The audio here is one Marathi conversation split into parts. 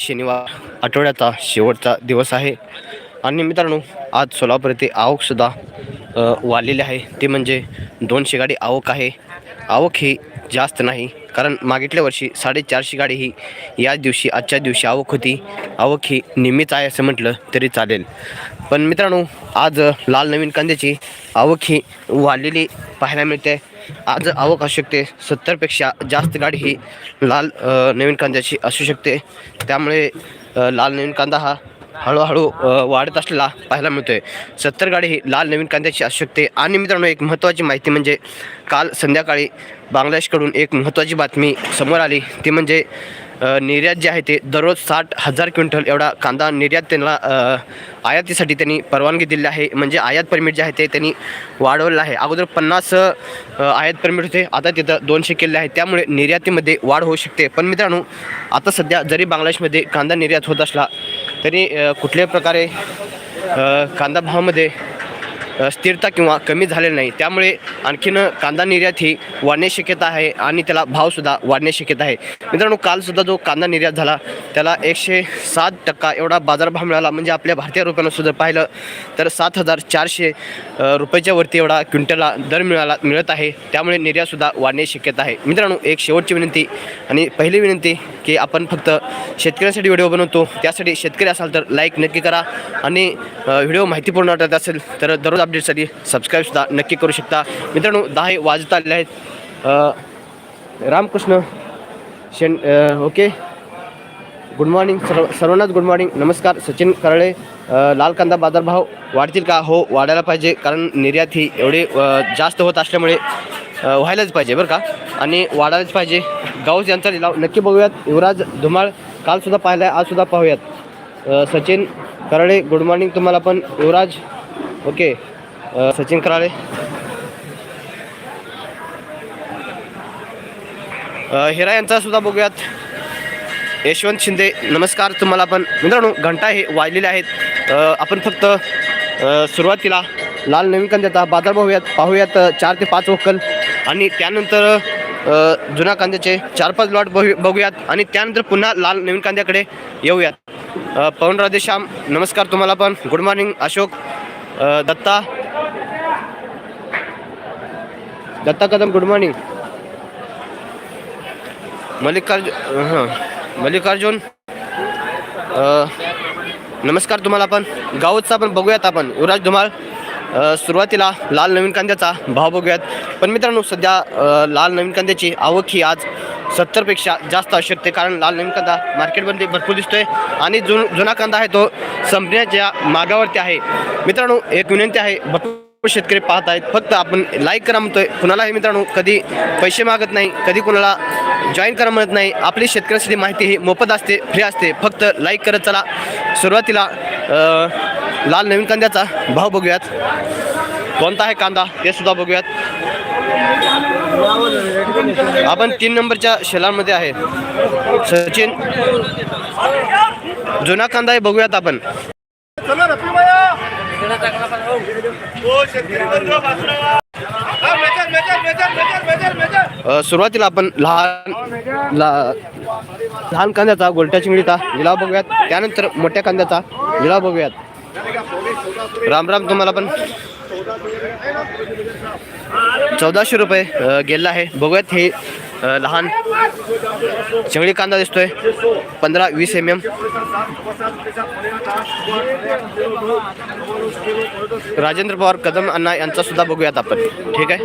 शनिवार आठवड्याचा शेवटचा दिवस आहे. आणि मित्रांनो आज सोलापूर येथे आवकसुद्धा अ, वाढलेली आहे. ते म्हणजे दोनशे गाडी आवक आहे. आवक ही जास्त नाही कारण मागितल्या वर्षी साडेचारशे गाडी ही याच दिवशी आजच्या दिवशी आवक होती. आवक ही नेहमीच आहे असं म्हटलं तरी चालेल. पण मित्रांनो आज लाल नवीन कांद्याची आवक ही वाढलेली पाहायला मिळते. आज आवक असू शकते. सत्तरपेक्षा जास्त गाडी ही लाल नवीन कांद्याची असू शकते. त्यामुळे लाल नवीन कांदा हा हळूहळू वाढत असलेला पाहायला मिळतोय. सत्तर गाडी ही लाल नवीन कांद्याची असू शकते. आणि मित्रांनो एक महत्त्वाची माहिती म्हणजे काल संध्याकाळी बांगलादेशकडून एक महत्त्वाची बातमी समोर आली. ती म्हणजे निर्यात जे आहे ते दररोज साठ हजार क्विंटल एवढा कांदा निर्यात त्यांना आयातीसाठी त्यांनी परवानगी दिली आहे. म्हणजे आयात परमिट जे आहे ते त्यांनी वाढवलं आहे. अगोदर पन्नास आयात परमिट होते. आता तिथं दोनशे केले आहे. त्यामुळे निर्यातीमध्ये वाढ होऊ शकते. पण मित्रांनो आता सध्या जरी बांगलादेशमध्ये कांदा निर्यात होत असला तरी कुठल्याही प्रकारे कांदा भावामध्ये स्थिरता किंवा कमी झालेली नाही. त्यामुळे आणखीन कांदा निर्यात ही वाढण्याची शक्यता आहे आणि त्याला भावसुद्धा वाढण्याची शक्यता आहे. मित्रांनो कालसुद्धा जो कांदा निर्यात झाला त्याला एकशे सात टक्का एवढा बाजारभाव मिळाला. म्हणजे आपल्या भारतीय रुपयानं सुद्धा पाहिलं तर सात हजार चारशे रुपयाच्या वरती एवढा क्विंटलला दर मिळाला मिळत आहे. त्यामुळे निर्यातसुद्धा वाढण्याची शक्यता आहे. मित्रांनो एक शेवटची विनंती आणि पहिली विनंती की आपण फक्त शेतकऱ्यांसाठी व्हिडिओ बनवतो. त्यासाठी शेतकरी असाल तर लाईक नक्की करा आणि व्हिडिओ माहितीपूर्ण वाटत असेल तर दररोज अपडेटसाठी सबस्क्राईबसुद्धा नक्की करू शकता. मित्रांनो दहा हे वाजत आलेले आहेत. रामकृष्ण शेण ओके. गुड मॉर्निंग सर्व सर्वांनाच गुड मॉर्निंग नमस्कार सचिन करळे. लाल कांदा बाजारभाव वाढतील का? हो वाढायला पाहिजे कारण निर्यात ही एवढी जास्त होत असल्यामुळे व्हायलाच पाहिजे बरं का? आणि वाढायलाच पाहिजे. गाऊस यांचा लिलाव नक्की बघूयात. युवराज धुमाळ कालसुद्धा पाहिला आहे आजसुद्धा पाहूयात. सचिन कराळे गुड मॉर्निंग तुम्हाला पण. युवराज ओके. सचिन कराळे हिरा यांचा सुद्धा बघूयात. यशवंत शिंदे नमस्कार तुम्हाला पण. मित्रांनो घंटा हे वाजलेले आहेत. Eh, आपण फक्त eh, सुरुवातीला लाल नवीन कांद्याचा बाजार पाहूयात पाहूयात चार ते पाच वक्कल. आणि त्यानंतर जुन्या जुना कांद्याचे चार पाच लॉट बघू बघूयात. आणि त्यानंतर पुन्हा लाल नवीन कांद्याकडे येऊयात. पवन राधेश्याम नमस्कार तुम्हाला पण. Good morning Ashok. Datta Datta Kadam good morning Mallikarjun हां मल्लिकार्जुन नमस्कार तुम्हाला आपण गावचा पण बघूयात आपण. युवराज धुमाळ सुरुवातीला लाल नवीन कांद्याचा भाव बघूयात. पण मित्रांनो सध्या लाल नवीन कांद्याची आवक ही आज सत्तरपेक्षा जास्त असू शकते. कारण लाल नवीन कांदा मार्केटमध्ये भरपूर दिसतोय. आणि जुन जुना कांदा आहे तो संपण्याच्या मागावरती आहे. मित्रांनो एक विनंती आहे. भरपूर शेतकरी पाहत आहेत. फक्त आपण लाईक करा म्हणतोय. कुणालाही मित्रांनो कधी पैसे मागत नाही कधी कुणाला जॉईन करा म्हणत नाही आपली शेतकऱ्यांसाठी माहिती ही मोफत असते फ्री असते. फक्त लाईक करत चला. सुरुवातीला लाल नवीन कांद्याचा भाव बघूयात. कोणता आहे कांदा? ते सुद्धा बघूयात. आपण तीन नंबरच्या शेलांमध्ये आहे. सचिन जुना कांदा आहे बघूयात आपण. सुरुवातीला आपण लहान लहान कांद्याचा गोलट्या चिंगडीचा लिलाव बघूयात. त्यानंतर मोठ्या कांद्याचा लिलाव बघूयात. राम राम तुम्हाला पण चौदाशे रुपये गेलेला गेला आहे. बघूयात हे लहान चिंगडी कांदा दिसतोय. पंधरा वीस एम एम राजेंद्र पवार कदम अण्णा यांचा सुद्धा बघूयात आपण. ठीक आहे?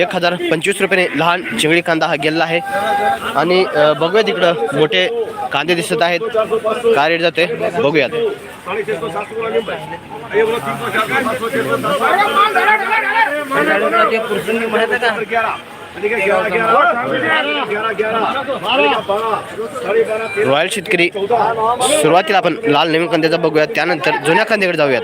एक हजार पंचवीस रुपयाने लहान चिंगडी कांदा हा गेलेला आहे. आणि बघूया तिकडं मोठे कांदे दिसत आहेत. काय रेट जाते बघूयात. रॉयल शेतकरी. सुरुवातीला आपण लाल नवीन कांद्याचा बघूयात त्यानंतर जुन्या कांद्याकडे जाऊयात.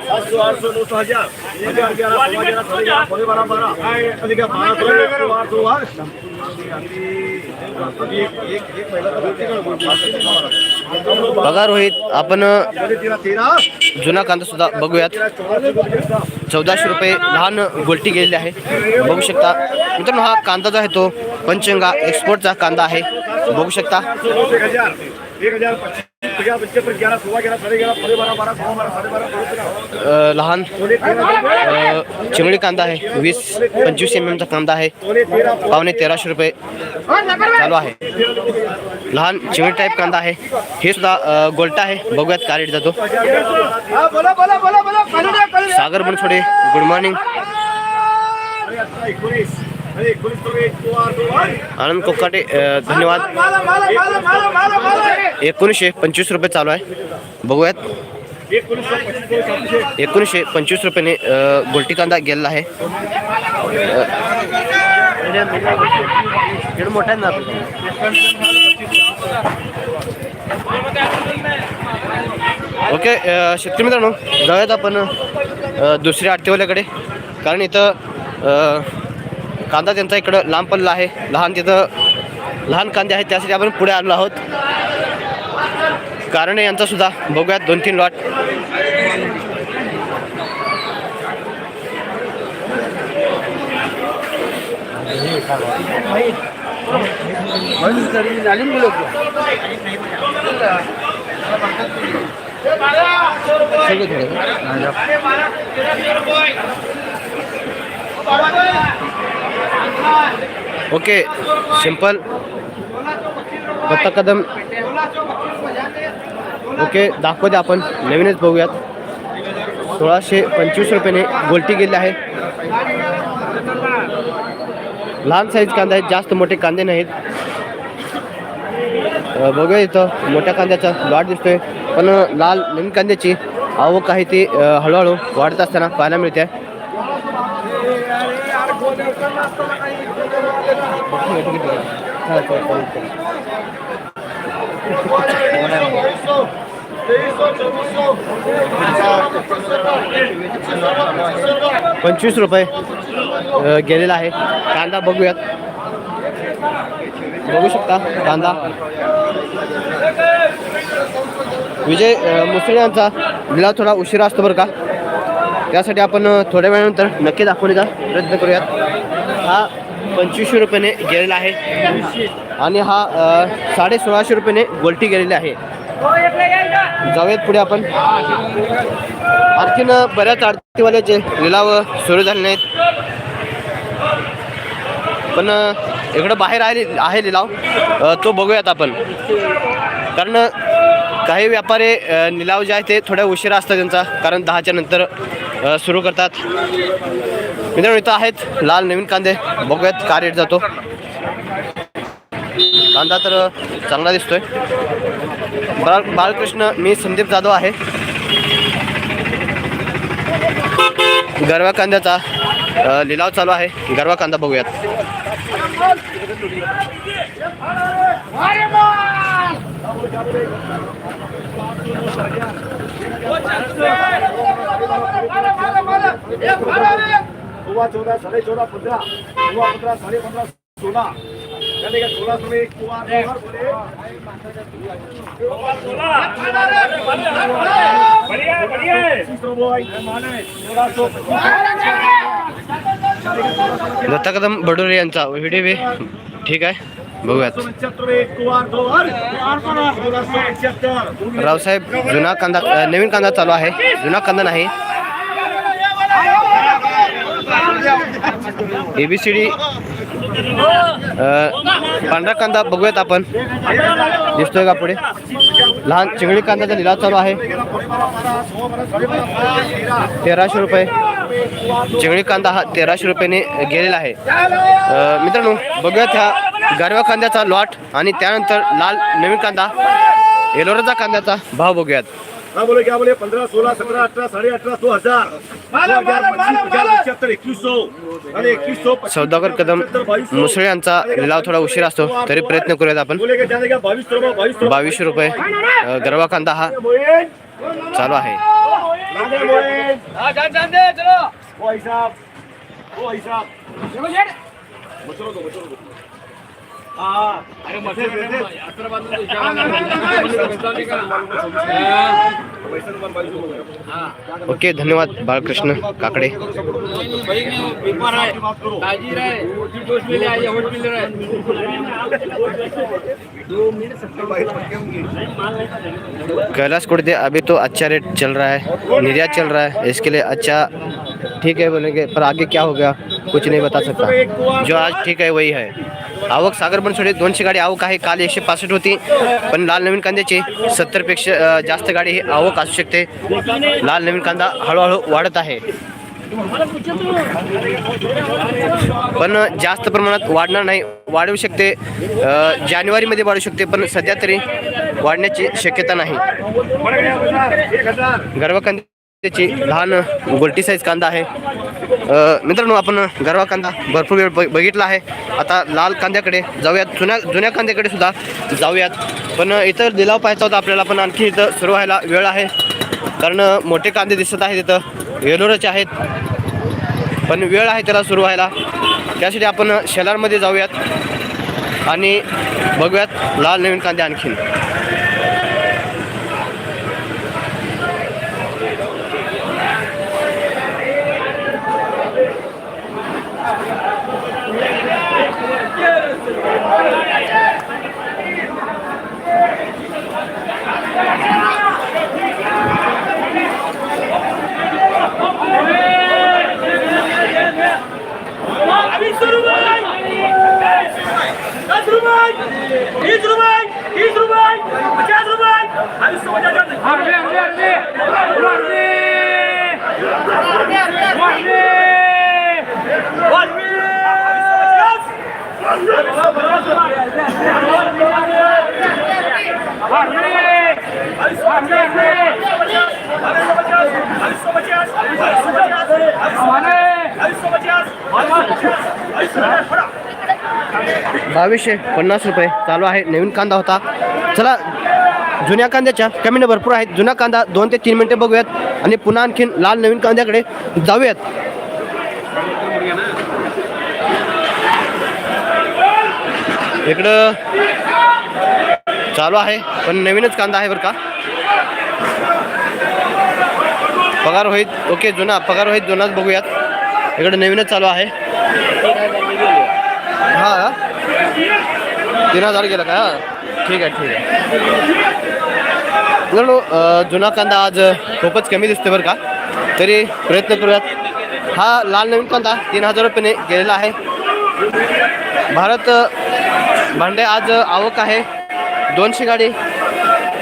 बघा रोहित आपण जुना कांदा सुद्धा बघूयात. चौदाशे रुपये लहान गोलटी गेलेली आहे. बघू शकता. मित्रांनो हा कांदा जो आहे तो पंचगा एक्सपोर्टचा कांदा आहे. बघू शकता. लहान. चिंगडी कांदा आहे वीस पंचवीस एम एमचा कांदा आहे. पावणे तेराशे रुपये चालू आहे. लहान चिंगडी टाईप कांदा आहे. हे सुद्धा गोलटा आहे. बघूयात काय रेट जातो. सागर बनसोडे गुड मॉर्निंग आनंद कोकाटे धन्यवाद. एकोणीसशे पंचवीस रुपये चालू आहे. बघूयात. एकोणीसशे पंचवीस रुपयाने गोलटी कांदा गेलेला आहे. मोठा ना ओके शेतकरी मित्रांनो जाऊयात आपण दुसऱ्या आठवल्याकडे कारण इथं कांदा त्यांचा इकडं लांब पडला आहे. लहान तिथं लहान कांदे आहेत त्यासाठी आपण पुढे आलो आहोत. कारण यांचा सुद्धा. बघूयात दोन तीन lot okay simple. Datta Kadam. Okay दाखवू द्या आपण. नवीनच बघूयात. सोळाशे पंचवीस रुपयाने गोलटी गेली आहे. लहान साईज कांदा आहेत जास्त मोठे कांदे नाहीत. बघूया इथं मोठ्या कांद्याचा लॉट दिसतोय. पण लाल नवीन कांद्याची आवक आहे ती हळूहळू वाढत असताना पाहायला मिळते. पंचवीस रुपये गेलेला आहे. कांदा बघूयात. बघू शकता कांदा. विजय मुसळे यांचा लिला थोडा उशिरा असतो बरं का. त्यासाठी आपण थोड्या वेळानंतर नक्की दाखवण्याचा प्रयत्न करूयात. हा पंचवीसशे रुपयाने गेलेला आहे. आणि हा साडे सोळाशे रुपयाने गोल्टी गेलेली आहे. जाऊयात पुढे आपण. आणखीन बऱ्याच आरतीवाल्याचे लिलाव सुरू झाले नाहीत पण इकडं बाहेर आहे आहे लिलाव. तो बघूयात आपण. कारण काही व्यापारी लिलाव निलाव जे आहे ते थोड्या उशिरा असतात त्यांचा. कारण दहाच्या नंतर सुरू करतात. मित्रांनो इथं आहेत लाल नवीन कांदे. बघूयात का रेट जातो. कांदा तर चांगला दिसतोय. बाल बालकृष्ण मी संदीप जाधव आहे. गरवा कांद्याचा लिलाव चालू आहे. गरवा कांदा बघूयात. सोळा चौदा साडे चौदा पंधरा सोळा पंधरा साडे पंधरा सोळा. सोळा सोळे दत्ता कदम बडोरे यांचा व्हिडिओ ठीक आहे. बघूयात. रावसाहेब जुना कांदा नवीन कांदा चालू आहे. जुना कांदा नाही. ए बी सी डी पांढरा कांदा बघूयात आपण. दिसतोय का पुढे? लहान चिंगळी कांद्याचा लिलाव चालू आहे. तेराशे रुपये. चिंगळी कांदा हा तेराशे रुपयाने गेलेला आहे. मित्रांनो बघूयात ह्या गारव्या कांद्याचा लॉट आणि त्यानंतर लाल नवीन कांदा एलोराचा कांद्याचा भाव बघूयात. हाँ बोले क्या बोले? पंद्रह सोलह सत्रह अठारह साढ़े अठारह दो हजार. सौदागर कदम मुसळे यांचा लिलाव थोडा उशीर असतो तरी प्रयत्न करूयात आपण. बोले के जाने का बाईस सौ बाईस सौ बावीसशे रुपये. गरवा कांदा हा चालू आहे. हाँ चलो. ओके धन्यवाद बाळकृष्ण काकडे कैलाश कुर्दे अभी तो अच्छा रेट चल रहा है निर्यात चल रहा है इसके लिए अच्छा ठीक है बोलेंगे पर आगे क्या हो गया कुछ नहीं बता सकता जो आज ठीक है वही आहे आवक सागर बनसोडे दोनशे गाडी आवक आहे. काल एकशे पासष्ट होती. पण लाल नवीन कांद्याची सत्तरपेक्षा जास्त गाडी ही आवक असू शकते. लाल नवीन कांदा हळूहळू वाढत आहे. पण जास्त प्रमाणात वाढणार नाही. वाढू शकते. जानेवारीमध्ये वाढू शकते. पण सध्या तरी वाढण्याची शक्यता नाही. एक त्याची लहान गोलटी साईज कांदा आहे. मित्रांनो आपण गरवा कांदा भरपूर वेळ बघितला आहे. आता लाल कांद्याकडे जाऊयात. जुन्या जुन्या कांद्याकडे सुद्धा जाऊयात. पण इथं लिलाव पाहायचा होता आपल्याला पण आणखी इथं सुरू व्हायला वेळ आहे. कारण मोठे कांदे दिसत आहेत इथं. वेलोरचे आहेत. पण वेळ आहे त्याला सुरू व्हायला. त्यासाठी आपण शेलारमध्ये जाऊयात. आणि बघूयात लाल नवीन कांदे आणखीन वीस रुपये दस रुपये बीस रुपये तीस रुपये पचास रुपये अभी सौ पचास बावीसशे पन्नास रुपये चालू आहे. नवीन कांदा होता. चला जुन्या कांद्याच्या कमी भरपूर आहेत. जुना कांदा दोन ते तीन मिनटे बघूयात आणि पुन्हा आणखीन लाल नवीन कांद्याकडे जाऊयात. इकडं चालू आहे पण नवीनच कांदा आहे बरं का. पगार होईल ओके जुना पगार होईल जुनाच बघूयात. इकडं नवीनच चालू आहे. हा. तीन हजार गेलं का? ठीक आहे ठीक आहे. मित्रांनो जुना कांदा आज खूपच कमी दिसतोय बरं का? तरी प्रयत्न करूयात. हा लाल नवीन कांदा तीन हजार रुपयाने गेलेला आहे. भारत भांडे आज आवक आहे दोनशे गाडी.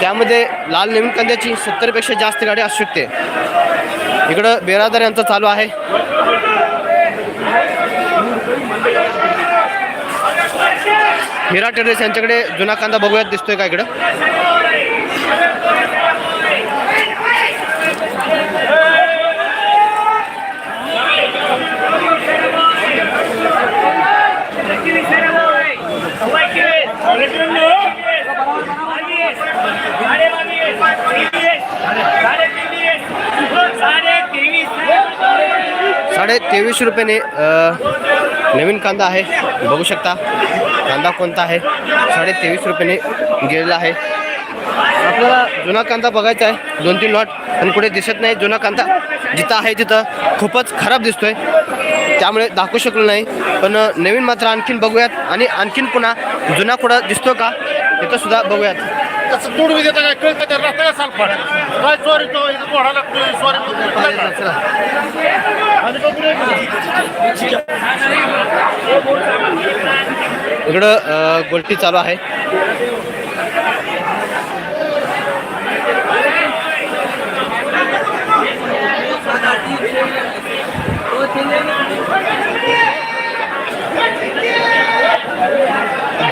त्यामध्ये लाल नवीन कांद्याची सत्तरपेक्षा जास्त गाडी असू शकते. इकडं बेरादार यांचं चालू आहे. हिरा टेरेस यांच्याकडे जुना कांदा बघूयात दिसतोय का इकडं? साडे तेवीस तेवीसशे रुपयाने नवीन कांदा आहे बघू शकता. कांदा कोणता आहे? साडे तेवीस रुपयाने गेलेला आहे. आपल्याला जुना कांदा बघायचा आहे. दोन तीन लॉट पण कुठे दिसत नाही. जुना कांदा जिथं आहे तिथं खूपच खराब दिसतोय. त्यामुळे दाखवू शकलो नाही. पण नवीन मात्र आणखीन बघूयात. आणि आणखीन पुन्हा जुना कुठं दिसतो का? तिथं सुद्धा बघूयात. तसं तोड देता काय कळतं का? रस्त्याला सालपाट काय सॉरी तो इथं कोणाला लागतोय? सॉरी आणि इकडं अ, गोलटी चालू आहे.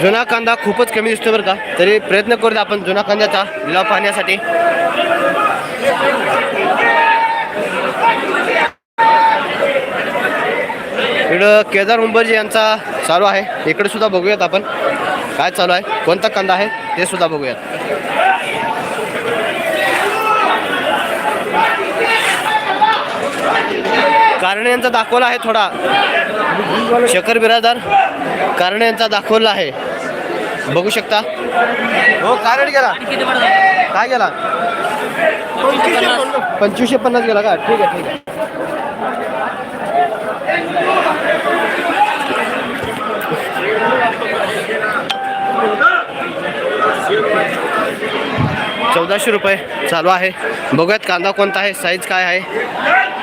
जुना कांदा खूपच कमी दिसतो बरं का. तरी प्रयत्न करूया आपण जुना कांद्याचा लिलाव पाहण्यासाठी. इकडं केदार उंबरजी यांचा चालू आहे. इकडे सुद्धा बघूयात आपण काय चालू आहे. कोणता कांदा आहे ते सुद्धा बघूयात. कारणे यांचा दाखवला आहे थोडा. शकर बिरादार कारणे यांचा दाखवला आहे. बघू शकता. हो काय रेट गेला? काय गेला? पंचवीसशे पन्नास गेला का? ठीक आहे ठीक आहे. चौदाशे रुपये चालू आहे. बघूयात कांदा कोणता आहे साईज काय आहे.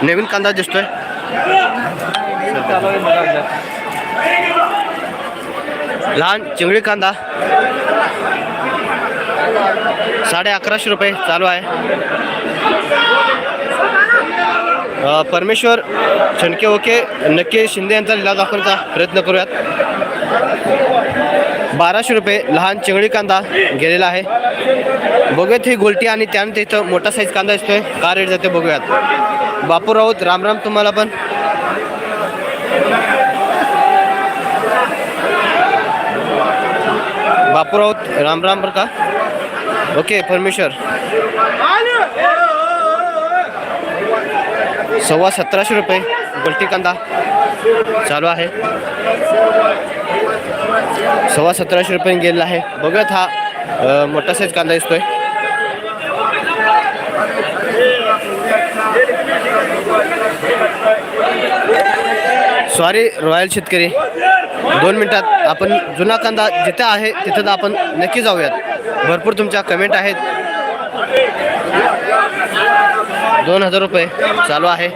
नवीन कांदा दिसतोय. लहान चिंगळी कांदा. साडे अकराशे रुपये चालू आहे. परमेश्वर छणके ओके नक्की शिंदे यांचा लिलाव दाखवण्याचा प्रयत्न करूयात. बाराशे रुपये लहान चिंगळी कांदा गेलेला आहे. बघूयात ही गोलटी आणि त्यानंतर इथं मोठा साईज कांदा दिसतोय. का रेट जाते बघूयात. बापू राऊत राम राम तुम्हाला पण बापू राऊत राम राम बर का? ओके परमेश्वर. सव्वा सतराशे रुपये गलटी कांदा. चालू आहे. सव्वा सतराशे रुपये गेलेला आहे. बघत हा मोठा साईज कांदा दिसतोय. सॉरी रॉयल शेतकरी. दोन मिनटात आपण जुना कांदा जिथे आहे तिथं आपण नक्की जाऊयात. भरपूर तुमच्या कमेंट आहेत. दोन हजार रुपये चालू आहे.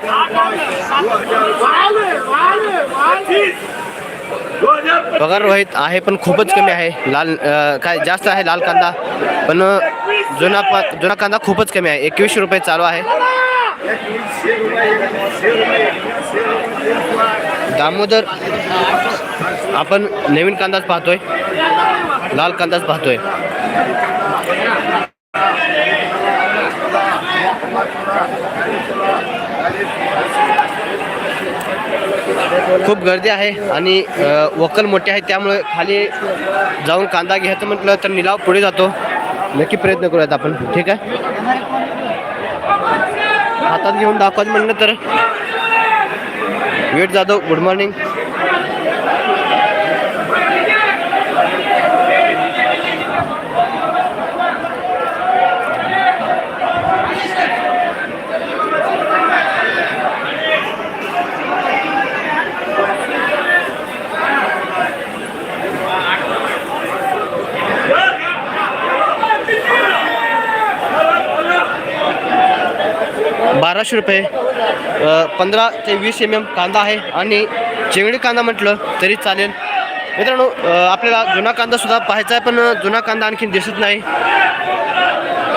पगार रोहित आहे पण खूपच कमी आहे. लाल काय जास्त आहे लाल कांदा. पण जुना प जुना कांदा खूपच कमी आहे. एकवीसशे रुपये चालू आहे. दामोदर आपण नवीन कांदाच पाहतोय. लाल कांदाच पाहतोय. खूप गर्दी आहे आणि वकल मोठे आहेत त्यामुळे खाली जाऊन कांदा घ्यायचं म्हटलं तर निलाव पुढे जातो. नक्की प्रयत्न करूयात आपण. ठीक आहे? हातात घेऊन दाखवायचं म्हणलं तर. वेट जाधव गुड मॉर्निंग बाराशे रुपये पंधरा ते वीस एम एम कांदा आहे आणि चिंगडी कांदा म्हटलं तरी चालेल. मित्रांनो आपल्याला जुना कांदा सुद्धा पाहायचा आहे पण जुना कांदा आणखीन दिसत नाही.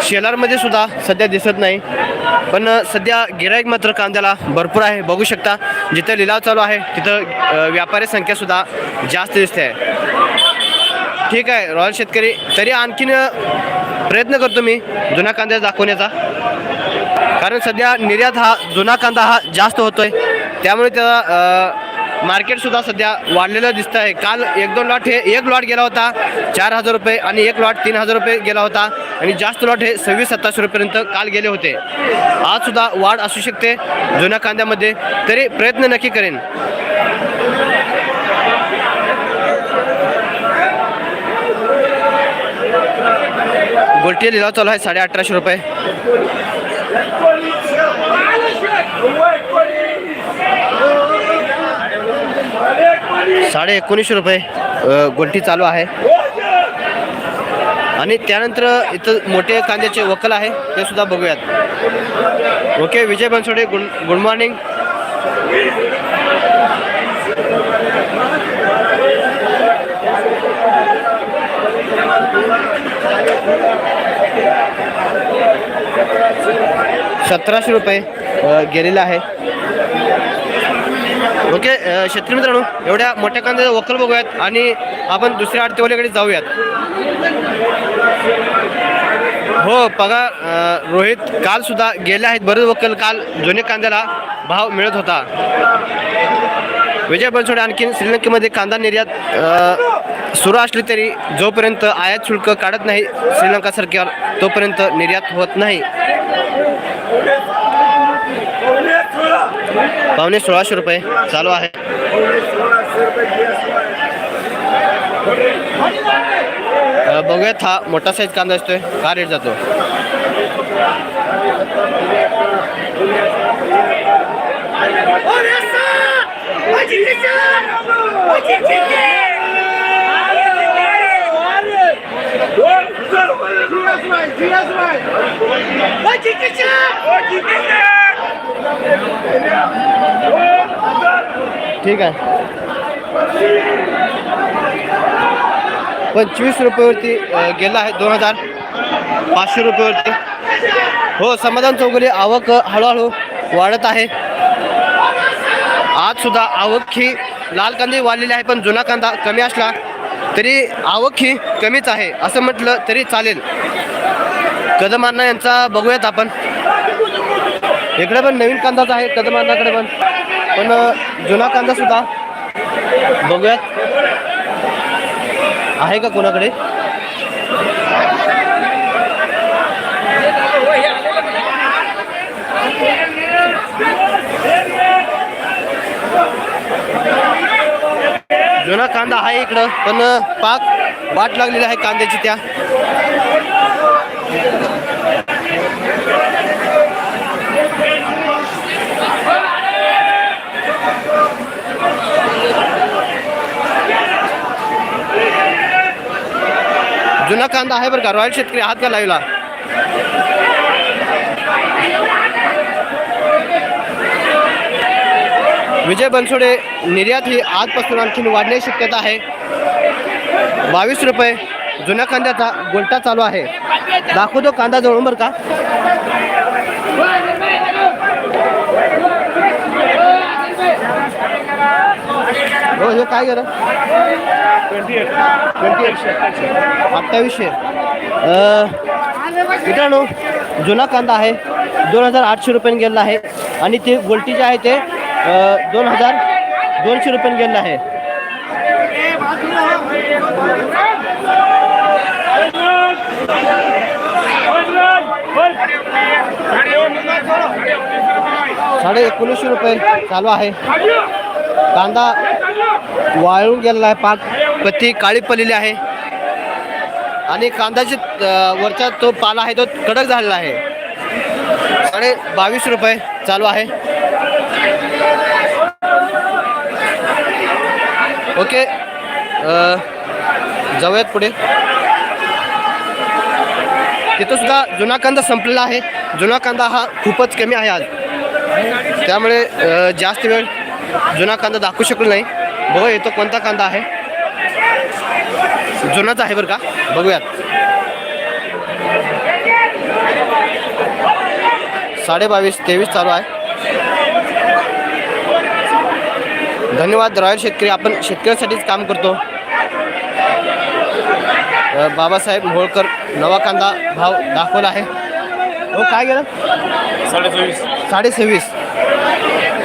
शेलारमध्ये सुद्धा सध्या दिसत नाही. पण सध्या गिराईक मात्र कांद्याला भरपूर आहे. बघू शकता जिथं लिलाव चालू आहे तिथं व्यापारी संख्या सुद्धा जास्त दिसते. आहे ठीक आहे रॉयल शेतकरी तरी आणखीन प्रयत्न करतो मी जुना कांदा दाखवण्याचा. कारण सध्या निर्यात हा जुना कांदा हा जास्त होतोय. त्यामुळे त्याचा मार्केट सुद्धा सध्या वाढलेलं दिसतं आहे काल एक दोन लॉट हे एक लॉट गेला होता चार हजार रुपये आणि एक लॉट तीन हजार रुपये गेला होता. आणि जास्त लॉट हे सव्वीस सत्ताशे रुपयेपर्यंत काल गेले होते. आज सुद्धा वाढ असू शकते जुन्या कांद्यामध्ये. तरी प्रयत्न नक्की करेन. गोलटी लिलाव चालू आहे साडे अठराशे रुपये. साडे एकोणीसशे रुपये अ, गोलटी चालू आहे. आणि त्यानंतर इथं मोठे कांद्याचे वकल आहे ते सुद्धा बघूयात. Okay Vijay Bansode good good morning. सतराशे रुपये गेलेला गेलेलं आहे. ओके शेतकरी मित्रांनो एवढ्या मोठ्या कांद्याचा वकल बघूयात आणि आपण दुसऱ्या आडतेवाल्याकडे जाऊयात. हो बघा रोहित काल सुद्धा गेले आहेत बरेच वकल काल जुने कांद्याला भाव मिळत होता. विजय बनसोडे आणखीन श्रीलंकेमध्ये कांदा निर्यात सुरू असली तरी जोपर्यंत आयात शुल्क काढत नाही श्रीलंका सरकार तोपर्यंत निर्यात होत नाही. पावणे सोळाशे रुपये चालू आहे. बघूयात हा मोठा साईज कांदा असतोय का रेट जातो? ठीक आहे. पंचवीस रुपयावरती गेला आहे दोन हजार पाचशे रुपयावरती. हो समाधान चौगुले आवक हळूहळू वाढत आहे. आज सुद्धा आवक ही लाल कांदे वाढलेली आहे पण जुना कांदा कमी असला तरी आवक ही कमीच आहे असं म्हटलं तरी चालेल. कदम यांचा बघूयात आपण. इकडे पण नवीन कांदाच आहे कदम पण. पण जुना कांदा सुद्धा बघूयात. आहे का कोणाकडे? जुना कांदा आहे इकडं पण पाक वाट लागलेली आहे कांद्याची त्या. जुना कांदा आहे बरं का? रॉयल शेतकरी आहात का विजय बनसोडे निर्यात ही आजपासून आणखीन वाढण्याची शक्यता आहे. बावीस रुपये जुन्या कांद्याचा गोलटा चालू आहे. दाखवतो कांदा जवळून बरं का? हो हे काय करा ट्वेंटी अठ्ठावीसशे मित्रांनो जुना कांदा आहे. दोन हजार आठशे रुपयाने गेलेला आहे. आणि ते गोलटी जे आहे ते दोन हजार दोनशे रुपये गेलेला आहे. साडे एकोणीसशे रुपये चालू आहे. कांदा वाळून गेलेला आहे पाक पत्ती काळी पडलेली आहे. आणि कांद्याची वरचा तो पाला आहे तो कडक झालेला आहे. साडे बावीस रुपये चालू आहे. ओके अं, जाऊयात पुढे. तिथं सुद्धा जुना कांदा संपलेला आहे. जुना कांदा हा खूपच कमी आहे आज. त्यामुळे जास्त वेळ जुना कांदा दाखवू शकलो नाही. बघा येतो कोणता कांदा आहे? जुनाच आहे बरं का? बघूयात. साडे बावीस तेवीस चालू आहे. धन्यवाद. रॉयल शेतकरी आपण शेतकऱ्यांसाठीच काम करतो. बाबासाहेब होळकर नवा कांदा भाव दाखवला आहे. हो काय गेलं? साडे सव्वीस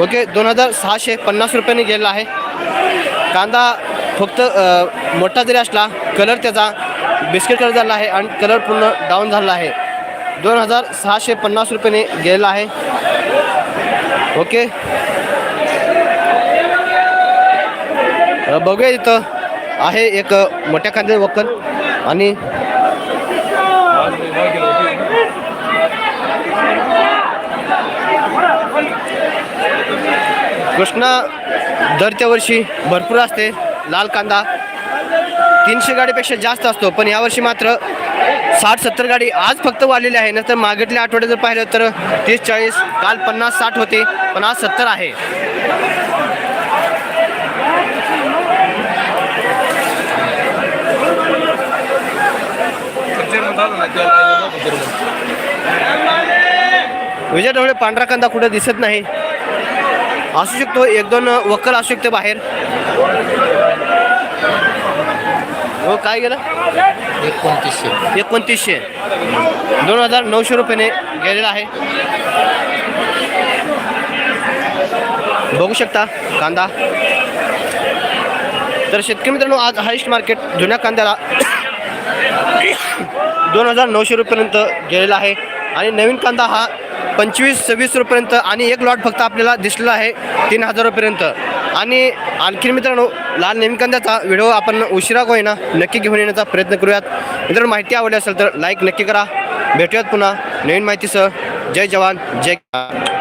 ओके दोन हजार सहाशे पन्नास रुपयाने गेलेला आहे. कांदा फक्त मोठा जरी असला कलर त्याचा बिस्किट कलर झाला आहे आणि कलर पूर्ण डाऊन झाला आहे. दोन हजार सहाशे पन्नास रुपयाने गेलेला आहे. ओके. बघूया इथं आहे एक मोठ्या कांद्याचे वक्कल आणि कृष्णा दरच्या वर्षी भरपूर असते. लाल कांदा तीनशे गाडीपेक्षा जास्त असतो पण यावर्षी मात्र साठ सत्तर गाडी आज फक्त वाढलेली आहे. नंतर मागितल्या आठवड्यात जर पाहिलं तर तीस चाळीस काल पन्नास साठ होते पण आज सत्तर आहे. विजय ढवळे पांढरा कांदा कुठे दिसत नाही. असू शकतो एक दोन वक्कल असू शकते बाहेर. हो काय गेलं? एकोणतीसशे. एकोणतीसशे. दोन हजार नऊशे रुपयाने गेलेला आहे. बघू शकता कांदा. तर शेतकरी मित्रांनो आज हायस्ट मार्केट जुन्या कांद्याला दोन हजार नऊशे रुपयेपर्यंत गेलेला आहे. आणि नवीन कांदा हा पंचवीस सव्वीस रुपयेपर्यंत आणि एक लॉट फक्त आपल्याला दिसलेला आहे तीन हजार रुपयेपर्यंत. आणि आणखी मित्रांनो लाल नेमकांद्याचा व्हिडिओ आपण उशिरा होईना नक्की घेऊन येण्याचा प्रयत्न करूयात. मित्रांनो माहिती आवडली असेल तर लाईक नक्की करा. भेटूयात पुन्हा नवीन माहितीसह. जय जवान जय किसान.